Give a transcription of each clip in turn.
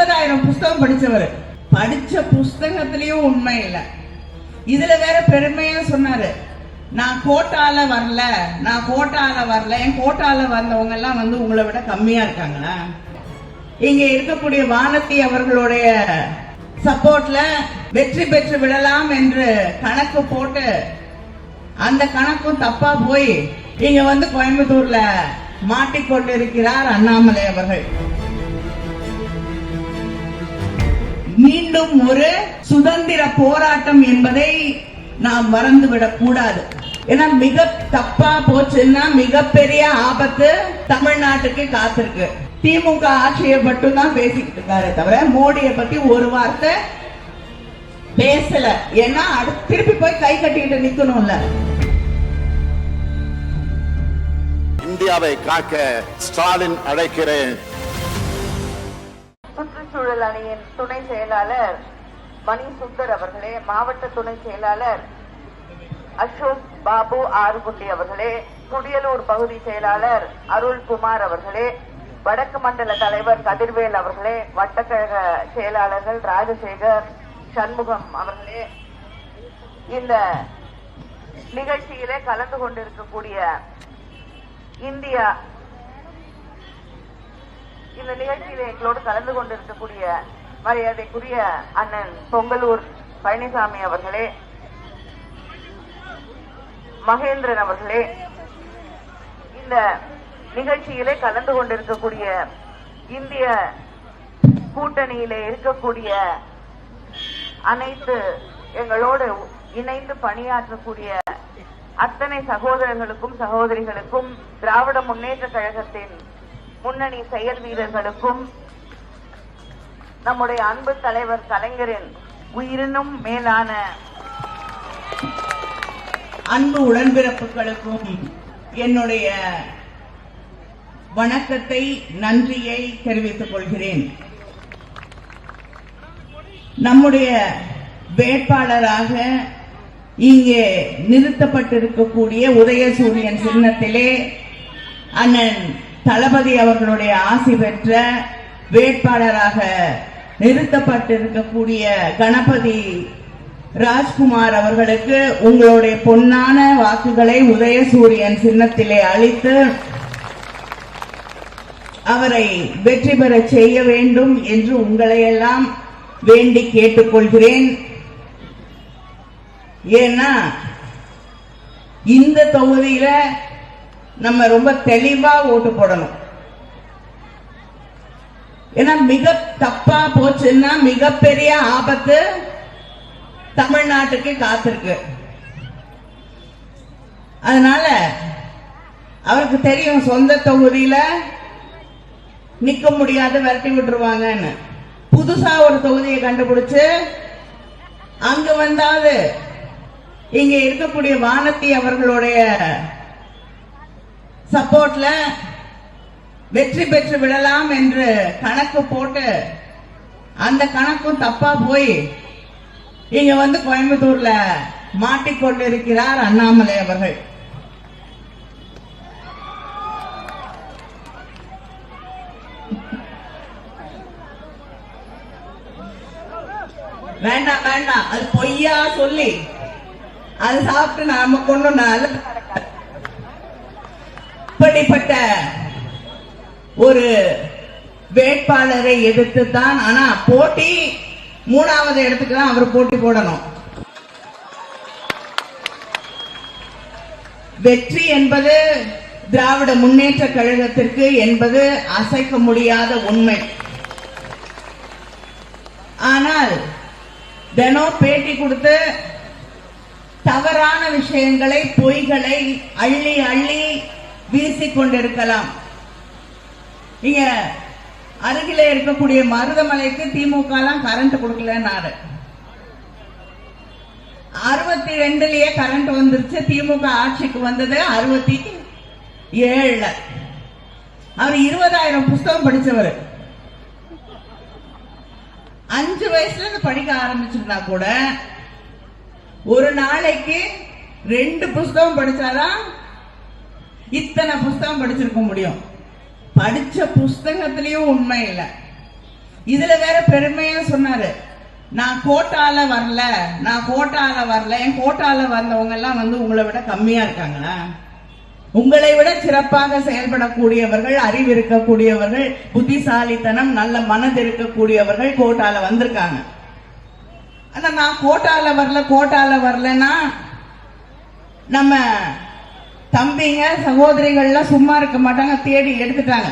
இருபதாயிரம் புஸ்தகம் படிச்சவர். படிச்ச புஸ்தகத்திலயும் உண்மை இல்லை. இதுல வேற பெருமையா சொன்னாரு. நான் கோட்டால வரல நான் கோட்டால வரல என் கோட்டால வந்தவங்க எல்லாம் வந்து உங்களை விட கம்மியா இருக்காங்களா? இங்க இருக்கக்கூடிய வானதி அவர்களுடைய சப்போர்ட்ல வெற்றி பெற்று விடலாம் என்று கணக்கு போட்டு அந்த கணக்கும் தப்பா போய் இங்க வந்து கோயம்புத்தூர்ல மாட்டிக்கொண்டிருக்கிறார் அண்ணாமலை அவர்கள். மீண்டும் ஒரு சுதந்திர போராட்டம் என்பதை நாம் மறந்துவிடக் கூடாது. ஏன்னா மிக தப்பா போச்சுன்னா மிகப்பெரிய ஆபத்து தமிழ்நாட்டுக்கு காத்திருக்கு. திமுக ஆட்சியை மட்டும் தான் பேசிக்கிட்டு இருக்காரு தவிர மோடியை பத்தி ஒரு வார்த்தை பேசல. ஏன்னா அடுத்து திருப்பி போய் கை கட்டிக்கிட்டு நிக்கணும்ல. இந்தியாவை காக்க ஸ்டாலின் அழைக்கிறேன். சுற்றுச்சூழல் அணியின் துணை செயலாளர் மணி சுந்தர் அவர்களே மாவட்ட துணை செயலாளர் அசோக் பாபு ஆறுகுண்டி அவர்களே குடியலூர் பகுதி செயலாளர் அருள்குமார் அவர்களே வடக்கு மண்டல தலைவர் கதிர்வேல் அவர்களே வட்டக்கழக செயலாளர்கள் ராஜசேகர் சண்முகம் அவர்களே. இந்த நிகழ்ச்சியிலே கலந்து கொண்டிருக்கக்கூடிய இந்தியா இந்த நிகழ்ச்சியில எங்களோடு கலந்து கொண்டிருக்கக்கூடிய மரியாதைக்குரிய அண்ணன் பொங்கலூர் பழனிசாமி அவர்களே மகேந்திரன் அவர்களே இந்த நிகழ்ச்சியிலே கலந்து கொண்டிருக்கக்கூடிய இந்திய கூட்டணியிலே இருக்கக்கூடிய அனைத்து எங்களோடு இணைந்து பணியாற்றக்கூடிய அத்தனை சகோதரர்களுக்கும் சகோதரிகளுக்கும் திராவிட முன்னேற்ற கழகத்தின் முன்னணி செயல் வீரர்களுக்கும் நம்முடைய அன்பு தலைவர் கலைஞரின் உயிரினும் மேலான அன்பு உடன்பிறப்புகளுக்கும் என்னுடைய வணக்கத்தை நன்றியை தெரிவித்துக் கொள்கிறேன். நம்முடைய வேட்பாளராக இங்கே நிறுத்தப்பட்டிருக்கக்கூடிய உதயசூரியன் சின்னத்திலே அண்ணன் தளபதி அவர்களுடைய ஆசி பெற்ற வேட்பாளராக நிறுத்தப்பட்டிருக்கக்கூடிய கணபதி ராஜ்குமார் அவர்களுக்கு உங்களுடைய பொன்னான வாக்குகளை உதயசூரியன் சின்னத்திலே அளித்து அவரை வெற்றி பெற செய்ய வேண்டும் என்று உங்களையெல்லாம் வேண்டி கேட்டுக்கொள்கிறேன். ஏன்னா இந்த தொகுதியில நம்ம ரொம்ப தெளிவா ஓட்டு போடணும். ஏன்னா மிக தப்பா போச்சுன்னா மிகப்பெரிய ஆபத்து தமிழ்நாட்டுக்கு காத்திருக்கு. அதனால அவருக்கு தெரியும் சொந்த தொகுதியில நிக்க முடியாத விரட்டி விட்டுருவாங்கன்னு. புதுசா ஒரு தொகுதியை கண்டுபிடிச்சு அங்க வந்தாவது இங்க இருக்கக்கூடிய வானத்தி அவர்களுடைய சப்போர்ட்ல வெற்றி பெற்று விடலாம் என்று கணக்கு போட்டு அந்த கணக்கும் தப்பா போய் இங்க வந்து கோயம்புத்தூர்ல மாட்டிக்கொண்டிருக்கிறார் அண்ணாமலை அவர்கள். வேண்டாம் வேண்டாம். அது பொய்யா சொல்லி அது சாப்பிட்டு நாம கொண்டு நல்ல ஒரு வேட்பாளரை எதிர்த்து தான் ஆனா போட்டி மூணாவது இடத்துக்கு தான் அவர் போட்டி போடணும். வெற்றி என்பது திராவிட முன்னேற்ற கழகத்திற்கு என்பது அசைக்க முடியாத உண்மை. ஆனால் தினம் பேட்டி கொடுத்து தவறான விஷயங்களை பொய்களை அள்ளி அள்ளி வீசிக் கொண்டிருக்கலாம் நீங்க அருகில இருக்கக்கூடிய மருதமலைக்கு திமுக எல்லாம் கரண்ட் நாடு. அறுபத்தி ரெண்டுலயே கரண்ட் வந்துருச்சு திமுக ஆட்சிக்கு வந்தது அறுபத்தி ஏழுல. அவர் இருபதாயிரம் புஸ்தகம் படிச்சவர். அஞ்சு வயசுல இருந்து படிக்க ஆரம்பிச்சிருந்தா கூட ஒரு நாளைக்கு ரெண்டு புஸ்தகம் படிச்சாதான் இத்தனை புஸ்தகம் படிச்சிருக்க முடியும்? படிச்ச புஸ்தகத்திலயும் உண்மை இல்லை. இதுல வேற பெருமையா சொன்னாரு. நான் கோட்டால வரல நான் கோட்டால வரல என் கோட்டால வந்தவங்க எல்லாம் வந்து உங்களை விட கம்மியா இருக்காங்களா? உங்களை விட சிறப்பாக செயல்படக்கூடியவர்கள் அறிவு இருக்கக்கூடியவர்கள் புத்திசாலித்தனம் நல்ல மனது இருக்கக்கூடியவர்கள் கோட்டால வந்திருக்காங்க. ஆனா நான் கோட்டால வரல கோட்டால வரலன்னா நம்ம தம்பிங்க சகோதரிகள்லாம் சும்மா இருக்க மாட்டாங்க தேடி எடுத்துட்டாங்க.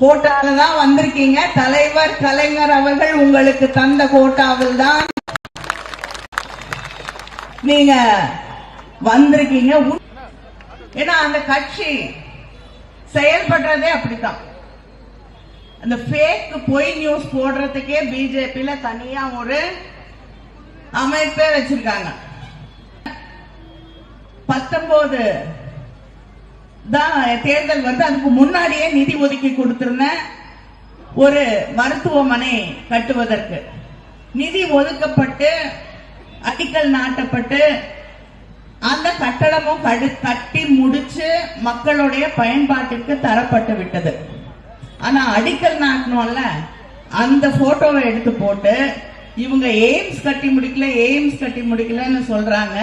கோட்டால தான் வந்திருக்கீங்க. தலைவர் கலைஞர் அவர்கள் உங்களுக்கு தந்த கோட்டாவில் தான் நீங்க வந்திருக்கீங்க. ஏன்னா அந்த கட்சி செயல்படுறதே அப்படித்தான். அந்த ஃபேக் பொய் நியூஸ் போடுறதுக்கே பிஜேபியில தனியா ஒரு அமைப்பே வச்சிருக்காங்க. பத்தொன்பது தான் தேர்தல் வந்து அதுக்கு முன்னாடியே நிதி ஒதுக்கி கொடுத்திருந்தேன் ஒரு மருத்துவமனை கட்டுவதற்கு. நிதி ஒதுக்கப்பட்டு அடிக்கல் நாட்டப்பட்டு அந்த கட்டடமும் கடு கட்டி முடிச்சு மக்களுடைய பயன்பாட்டிற்கு தரப்பட்டு விட்டது. ஆனா அடிக்கல் நாட்டணும்ல? அந்த போட்டோவை எடுத்து போட்டு இவங்க எய்ம்ஸ் கட்டி முடிக்கல எய்ம்ஸ் கட்டி முடிக்கலன்னு சொல்றாங்க.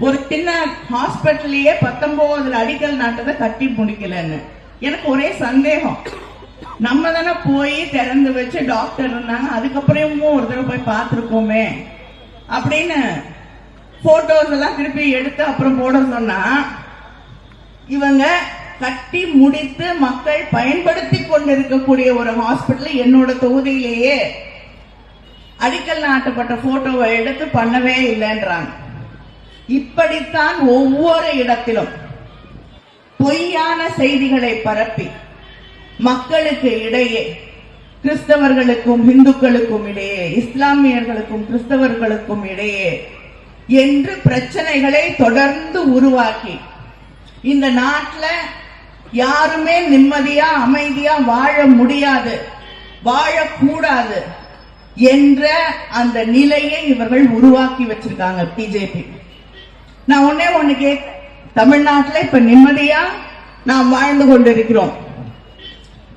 ஒரு சின்ன ஹாஸ்பிட்டல்லையே பத்தொன்பதுல அடிக்கல் நாட்டதை கட்டி முடிக்கலன்னு. எனக்கு ஒரே சந்தேகம். நம்ம தானே போய் திறந்து வச்சு டாக்டர் இருந்தாங்க. அதுக்கப்புறமும் ஒரு தடவை போய் பார்த்துருக்கோமே. அப்படின்னு போட்டோஸ் எல்லாம் திருப்பி எடுத்து அப்புறம் போட சொன்னா இவங்க கட்டி முடித்து மக்கள் பயன்படுத்தி கொண்டிருக்கக்கூடிய ஒரு ஹாஸ்பிட்டல் என்னோட தொகுதியிலேயே அடிக்கல் நாட்டப்பட்ட போட்டோவை எடுத்து பண்ணவே இல்லைன்றாங்க. இப்படித்தான் ஒவ்வொரு இடத்திலும் பொய்யான செய்திகளை பரப்பி மக்களுக்கு இடையே கிறிஸ்தவர்களுக்கும் இந்துக்களுக்கும் இடையே இஸ்லாமியர்களுக்கும் கிறிஸ்தவர்களுக்கும் இடையே என்று பிரச்சனைகளை தொடர்ந்து உருவாக்கி இந்த நாட்டில் யாருமே நிம்மதியா அமைதியா வாழ முடியாது வாழக்கூடாது என்ற அந்த நிலையை இவர்கள் உருவாக்கி வச்சிருக்காங்க. பிஜேபி நான் ஒன்னே ஒண்ணு கேட்கிறேன். தமிழ்நாட்டில் இப்ப நிம்மதியா நாம் வாழ்ந்து கொண்டிருக்கிறோம்.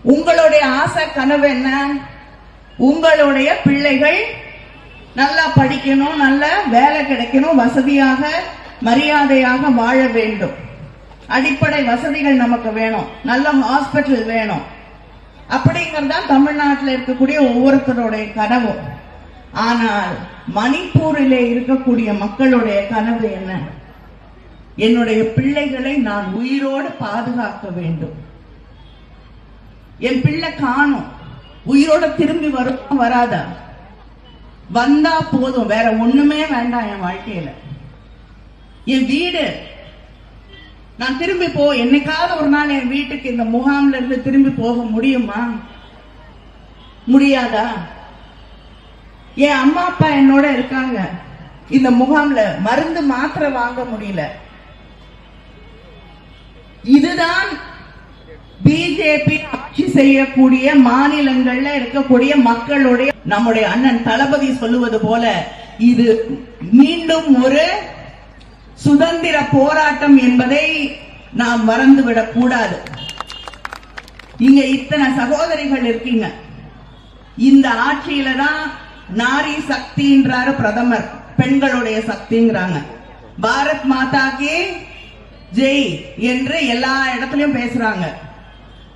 உங்களுடைய ஆசை கனவு என்ன? உங்களுடைய பிள்ளைகள் நல்லா படிக்கணும் நல்ல வேலை கிடைக்கணும் வசதியாக மரியாதையாக வாழ வேண்டும். அடிப்படை வசதிகள் நமக்கு வேணும். நல்ல ஹாஸ்பிட்டல் வேணும். அப்படிங்கறதா தமிழ்நாட்டில் இருக்கக்கூடிய ஒவ்வொருத்தருடைய கனவு. ஆனால் மணிப்பூரிலே இருக்கக்கூடிய மக்களுடைய கனவு என்ன? என்னுடைய பிள்ளைகளை நான் உயிரோடு பாதுகாக்க வேண்டும். என் பிள்ளை காணும். உயிரோட திரும்பி வரும் வராதா. வந்தா போதும். வேற ஒண்ணுமே வேண்டாம் என் வாழ்க்கையில. என் வீடு. நான் திரும்பி போ என்னைக்காவது ஒரு நாள் என் வீட்டுக்கு இந்த முகாம்ல இருந்து திரும்பி போக முடியுமா? முடியாதா? என் அம்மா அப்பா என்னோட இருக்காங்க. இந்த முகாம்ல மருந்து மாத்திரை வாங்க முடியல. இதுதான் பிஜேபி ஆட்சி செய்யக்கூடிய மாநிலங்கள்ல இருக்கக்கூடிய மக்களுடைய நம்முடைய அண்ணன் தளபதி சொல்லுவது போல இது மீண்டும் ஒரு சுதந்திர போராட்டம் என்பதை நாம் மறந்துவிடக் கூடாது. இங்க இத்தனை சகோதரிகள் இருக்கீங்க. இந்த ஆட்சியில தான் நாரி சக்தின்றாரு பிரதமர் பெண்களுடைய சக்திங்கிறாங்க. பாரத் மாதா ஜெய் என்று எல்லா இடத்துலயும் பேசுறாங்க.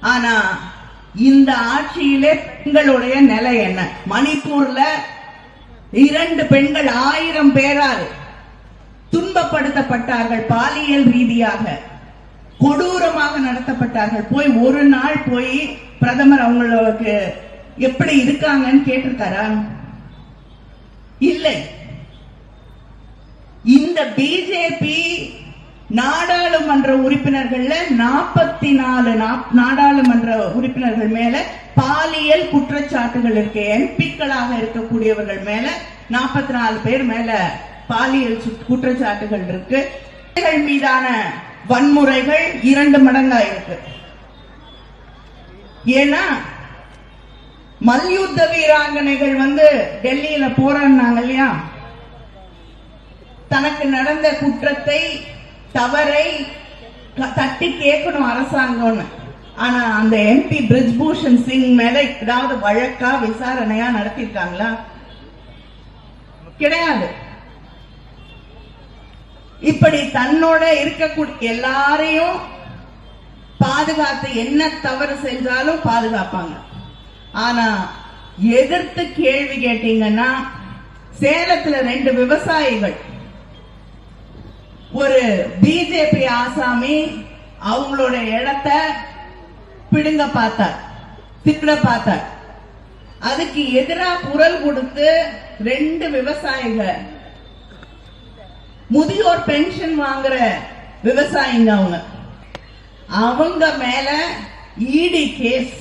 ஆனா இந்த ஆட்சியிலே பெண்களுடைய நிலை என்ன? மணிப்பூர்ல இரண்டு பெண்கள் ஆயிரம் பேரால் துன்பப்படுத்தப்பட்டார்கள் பாலியல் ரீதியாக. கொடூரமாக நடத்தப்பட்டார்கள். போய் ஒரு நாள் போய் பிரதமர் அவங்களுக்கு எப்படி இருக்காங்கன்னு கேட்டிருக்காரா? இல்லை. இந்த பிஜேபி நாடாளுமன்ற உறுப்பினர்கள்ல நாற்பத்தி நாலு நாடாளுமன்ற உறுப்பினர்கள் மேல பாலியல் குற்றச்சாட்டுகள் இருக்கு எம்பிக்களாக இருக்கக்கூடியவர்கள் மேல நாற்பத்தி நாலு பேர் மேல பாலியல் குற்றச்சாட்டுகள் இருக்கு. மீதான வன்முறைகள் இரண்டு மடங்கா இருக்கு. ஏன்னா மல்யுத்த வீராங்கனைகள் வந்து டெல்லியில போராடினாங்க இல்லையா? தனக்கு நடந்த குற்றத்தை தவறை தட்டி கேட்கணும் அரசாங்கம்னு. ஆனா அந்த எம்பி பிரிஜ்பூஷன் சிங் மேல ஏதாவது வழக்கா விசாரணையா நடத்திருக்காங்களா கிடையாது. இப்படி தன்னோட இருக்கக்கூடிய எல்லாரையும் பாதுகாத்து என்ன தவறு செஞ்சாலும் பாதுகாப்பாங்க. ஆனா எதிர்த்து கேள்வி கேட்டீங்கன்னா சேலத்துல ரெண்டு விவசாயிகள் ஒரு பிஜேபி ஆசாமி அவங்களோட இடத்த பிடுங்க பார்த்தார். திட்ட பார்த்தார். அதுக்கு எதிரா குரல் கொடுத்து ரெண்டு விவசாயிகள் முதியோர் பென்ஷன் வாங்குற விவசாயிங்க அவங்க. அவங்க மேல இடி கேஸ்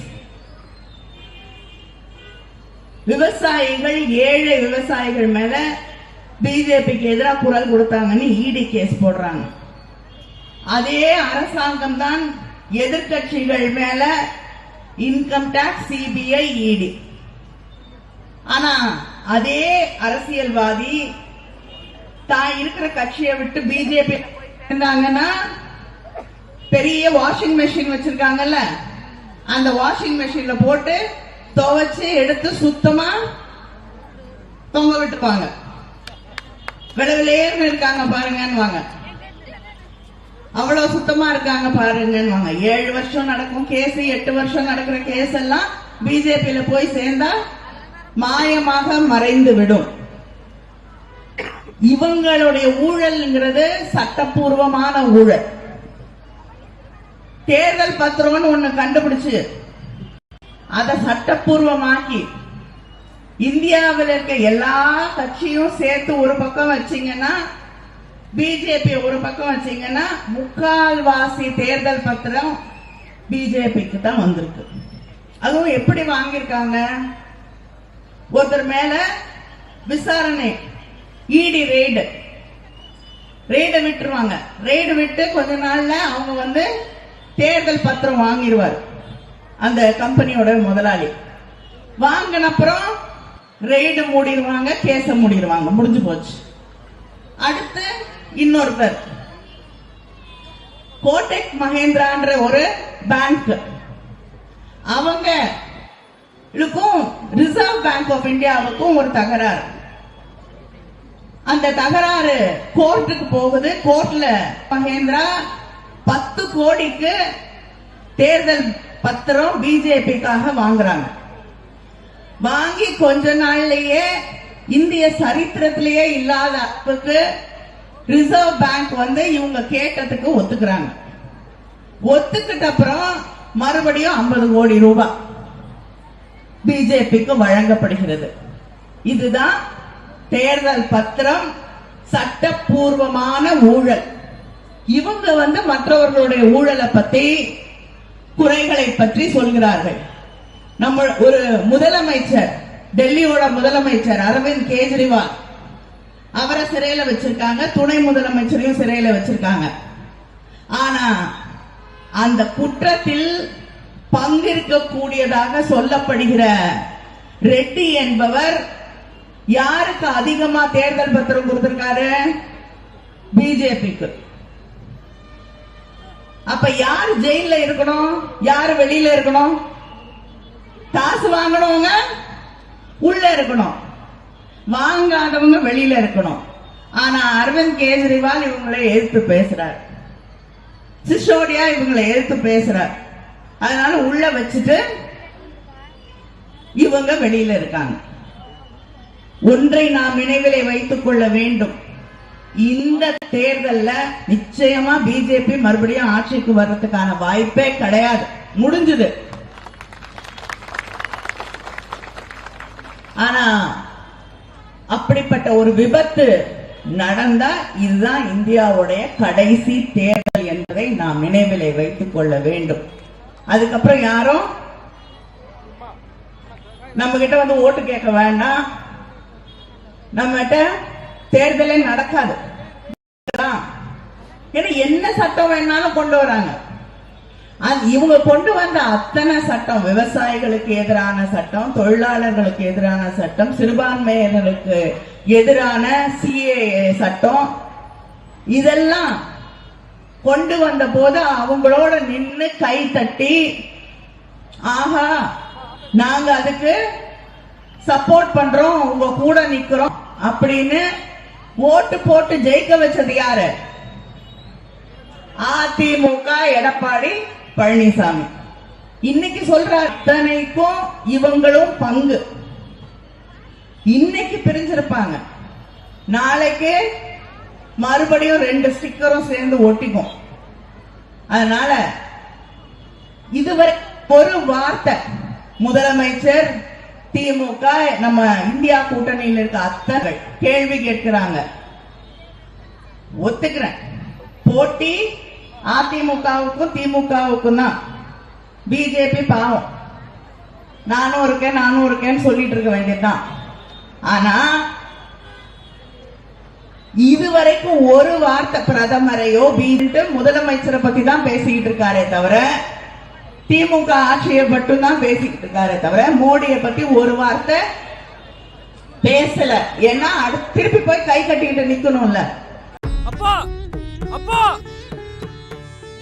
விவசாயிகள் ஏழை விவசாயிகள் மேல பிஜேபிக்கு எதிராக குரல் கொடுத்தாங்கன்னு இடி கேஸ் போடுறாங்க. அதே அரசாங்கம் தான் எதிர்கட்சிகள் மேல இன்கம் டாக்ஸ் சிபிஐ இடி ஆனா அதே அரசியல்வாதி தான் இருக்கிற கட்சியை விட்டு பிஜேபி இருந்தாங்கன்னா பெரிய வாஷிங் மெஷின் வச்சிருக்காங்கல்ல அந்த வாஷிங் மெஷின்ல போட்டு துவைச்சு எடுத்து சுத்தமா தொங்க விட்டுருவாங்க விளவிலேர்னு இருக்காங்க பாருங்கன்னு அவ்வளவு சுத்தமா இருக்காங்க பாருங்கன்னு ஏழு வருஷம் நடக்கும் கேஸ் எட்டு வருஷம் நடக்கிற கேஸ் எல்லாம் பிஜேபியில போய் சேர்ந்தா மாயமாக மறைந்து விடும் இவங்களுடைய ஊழல்ங்கிறது சட்டப்பூர்வமான ஊழல். தேர்தல் பத்திரம்னு ஒண்ணு கண்டுபிடிச்சு அதை சட்டப்பூர்வமாக்கி இந்தியாவில் இருக்க எல்லா கட்சியும் சேர்த்து ஒரு பக்கம் வச்சீங்கன்னா பிஜேபி ஒரு பக்கம் வச்சீங்கன்னா முக்கால்வாசி தேர்தல் பத்திரம் பிஜேபிக்கு தான் வந்திருக்கு. அதுவும் எப்படி வாங்கியிருக்காங்க? ஒருத்தர் மேல விசாரணை இடி ரெய்டு ரெய்டு விட்டுருவாங்க. ரெய்டு விட்டு கொஞ்ச நாள்ல அவங்க வந்து தேர்தல் பத்திரம் வாங்கிடுவார் அந்த கம்பெனியோட முதலாளி. வாங்கின அப்புறம் ரெய்டு மூடிடுவாங்க கேஸ மூடிடுவாங்க. முடிஞ்சு போச்சு. அடுத்து இன்னொருத்தர். கோடெக் மகேந்திரான்ற ஒரு பேங்க் அவங்க ரிசர்வ் பேங்க் ஆஃப் இந்தியாவுக்கும் ஒரு தகராறு. அந்த தகராறு கோர்ட்டுக்கு போகுது. கோர்ட்ல மகேந்திரா பத்து கோடிக்கு தேர்தல் பத்திரம் பிஜேபிக்காக வாங்குறாங்க. வாங்கி கொஞ்ச நாள்லயே இந்திய சரித்திரத்திலேயே இல்லாத அளவுக்கு ரிசர்வ் பேங்க் வந்து இவங்க கேட்டதுக்கு ஒத்துக்கிறாங்க. ஒத்துக்கிட்ட அப்புறம் மறுபடியும் ஐம்பது கோடி ரூபாய் பிஜேபிக்கு வழங்கப்படுகிறது. இதுதான் தேர்தல் பத்திரம் சட்டப்பூர்வமான ஊழல். இவங்க வந்து மற்றவர்களுடைய ஊழலை பத்தி குறைகளை பற்றி சொல்கிறார்கள். நம்ம ஒரு முதலமைச்சர் டெல்லியோட முதலமைச்சர் அரவிந்த் கெஜ்ரிவால் அவரை சிறையில வச்சிருக்காங்க துணை முதலமைச்சரையும் சிறையில வச்சிருக்காங்க. ஆனா அந்த குற்றத்தில் பங்கிருக்கக்கூடியதாக சொல்லப்படுகிற ரெட்டி என்பவர் யாருக்கு அதிகமா தேர்தல் பத்திரம் கொடுத்திருக்காரு? பிஜேபிக்கு. அப்ப யார் ஜெயில இருக்கணும்? யார் வெளியில இருக்கணும்? காசு வாங்கணுங்க உள்ள இருக்கணும். வாங்காதவங்க வெளியில இருக்கணும். ஆனா அரவிந்த் கெஜ்ரிவால் இவங்களை எதிர்த்து பேசுறார். சிசோடியா இவங்களை எதிர்த்து பேசுறார். அதனால உள்ள வச்சுட்டு இவங்க வெளியில இருக்காங்க. ஒன்றை நாம் நினைவிலே வைத்துக் கொள்ள வேண்டும். இந்த தேர்தல்ல நிச்சயமா பிஜேபி மறுபடியும் ஆட்சிக்கு வர்றதுக்கான வாய்ப்பே கிடையாது. முடிஞ்சது. ஆனா அப்படிப்பட்ட ஒரு விபத்து நடந்தா இதுதான் இந்தியாவுடைய கடைசி தேர்தல் என்பதை நாம் நினைவிலை வைத்துக் கொள்ள வேண்டும். அதுக்கப்புறம் யாரும் நம்ம கிட்ட வந்து ஓட்டு கேட்க வேண்டாம். நம்மகிட்ட தேர்தலே நடக்காது. ஏன்னா என்ன சட்டம் வேணாலும் கொண்டு வராங்க. இவங்க கொண்டு வந்த அத்தனை சட்டம் விவசாயிகளுக்கு எதிரான சட்டம் தொழிலாளர்களுக்கு எதிரான சட்டம் சிறுபான்மையினருக்கு எதிரான சிஏ சட்டம் இதெல்லாம் கொண்டு வந்த போது அவங்களோட நின்னு கை தட்டி ஆஹா நாங்க அதுக்கு சப்போர்ட் பண்றோம் உங்க கூட நிக்கிறோம் அப்படின்னு ஓட்டு போட்டு ஜெயிக்க வச்சது யாரு? அதிமுக எடப்பாடி பழனிசாமி. இன்னைக்கு சொல்ற அத்தனைக்கும் இவங்களும் பங்கு. இன்னைக்கு பிரிஞ்சிருப்பாங்க. நாளைக்கு மறுபடியும் ரெண்டு ஸ்டிக்கரும் சேர்ந்து ஒட்டிக்கும். அதனால இதுவரை ஒரு வார்த்தை முதலமைச்சர் திமுக நம்ம இந்தியா கூட்டணியில் இருக்க அத்தனை கேள்வி கேட்கிறாங்க. ஒத்துக்கிறேன். போட்டி அதிமுகவுக்கும் திமுகவுக்கும் தான் பிஜேபி பாவம். நானும் இருக்கேன் நானும் இருக்கேன்னு சொல்லிட்டு இருக்க வேண்டியதுதான். ஆனா இதுவரைக்கும் ஒரு வார்த்தை பிரதமரையோ பீட்டு முதலமைச்சரை பத்தி தான் பேசிக்கிட்டு இருக்காரே தவிர திமுக ஆட்சியை மட்டும் தான் பேசிக்கிட்டு இருக்காரே தவிர மோடியை பத்தி ஒரு வார்த்தை பேசல. ஏன்னா திருப்பி போய் கை கட்டிக்கிட்டு நிக்கணும்ல. அப்பா! அப்பா!